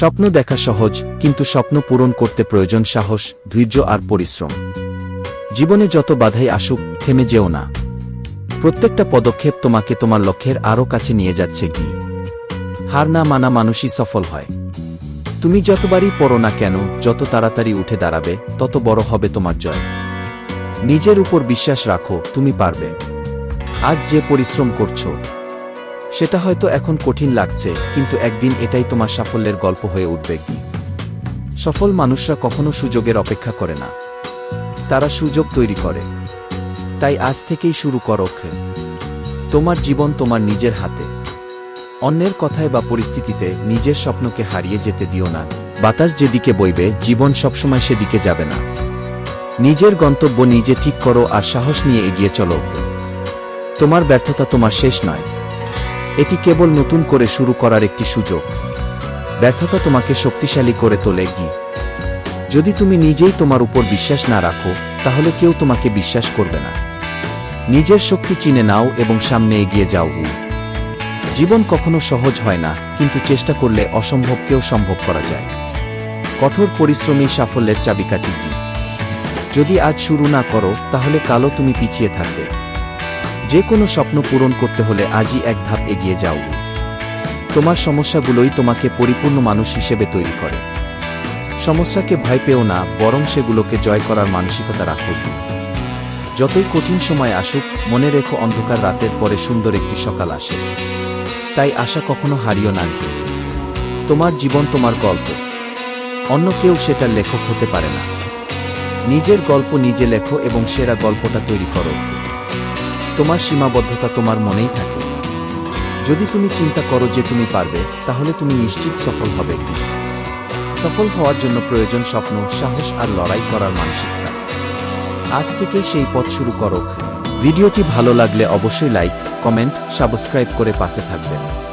স্বপ্ন দেখা সহজ, কিন্তু স্বপ্ন পূরণ করতে প্রয়োজন সাহস, ধৈর্য আর পরিশ্রম। জীবনে যত বাধাই আসুক, থেমে যেও না। প্রত্যেকটা পদক্ষেপ তোমাকে তোমার লক্ষ্যের আরও কাছে নিয়ে যাচ্ছে কি? হার না মানা মানুষই সফল হয়। তুমি যতবারই পড়ো না কেন, যত তাড়াতাড়ি উঠে দাঁড়াবে, তত বড় হবে তোমার জয়। নিজের উপর বিশ্বাস রাখো, তুমি পারবে। আজ যে পরিশ্রম করছ সেটা হয়তো এখন কঠিন লাগছে, কিন্তু একদিন এটাই তোমার সাফল্যের গল্প হয়ে উঠবে। সফল মানুষরা কখনো সুযোগের অপেক্ষা করে না। তারা সুযোগ তৈরি করে। তাই আজ থেকেই শুরু করো তোমার জীবন তোমার নিজের হাতে। অন্যের কথায় বা পরিস্থিতিতে নিজের স্বপ্নকে হারিয়ে যেতে দিও না। বাতাস যেদিকে বইবে, জীবন সবসময় সেদিকে যাবে না। নিজের গন্তব্য নিজে ঠিক করো আর সাহস নিয়ে এগিয়ে চলো তোমার ব্যর্থতা তোমার শেষ নয়। এটি কেবল নতুন করে শুরু করার একটি সুযোগ। ব্যর্থতা তোমাকে শক্তিশালী করে তোলে, গি। যদি তুমি নিজেই তোমার উপর বিশ্বাস না রাখো, তাহলে কেউ তোমাকে বিশ্বাস করবে না। নিজের শক্তি চিনে নাও এবং সামনে এগিয়ে যাও। জীবন কখনো সহজ হয় না, কিন্তু চেষ্টা করলে অসম্ভবকেও সম্ভব করা যায়। কঠোর পরিশ্রমী সাফল্যের চাবিকাঠি কি যদি আজ শুরু না করো, তাহলে কালো তুমি পিছিয়ে থাকবে। যে কোনো স্বপ্ন পূরণ করতে হলে আজই এক ধাপ এগিয়ে যাও। তোমার সমস্যাগুলোই তোমাকে পরিপূর্ণ মানুষ হিসেবে তৈরি করে। সমস্যাকে ভয় পেও না, বরং সেগুলোকে জয় করার মানসিকতা রাখো। যতই কঠিন সময় আসুক, মনে রেখো অন্ধকার রাতের পরে সুন্দর একটি সকাল আসে। তাই আশা কখনো হারিও না গিয়ে। তোমার জীবন তোমার গল্প। অন্য কেউ সেটার লেখক হতে পারে না। নিজের গল্প নিজে লেখো এবং সেরা গল্পটা তৈরি করো। তোমার সীমাবদ্ধতা তোমার মনেই থাকে। যদি তুমি চিন্তা করো যে তুমি পারবে, তাহলে তুমি নিশ্চিত সফল হবে সফল হওয়ার জন্য প্রয়োজন স্বপ্ন, সাহস আর লড়াই করার মানসিকতা। আজ থেকে সেই পথ শুরু করো। ভিডিওটি ভালো লাগলে অবশ্যই লাইক, কমেন্ট, সাবস্ক্রাইব করে পাশে থাকবেন।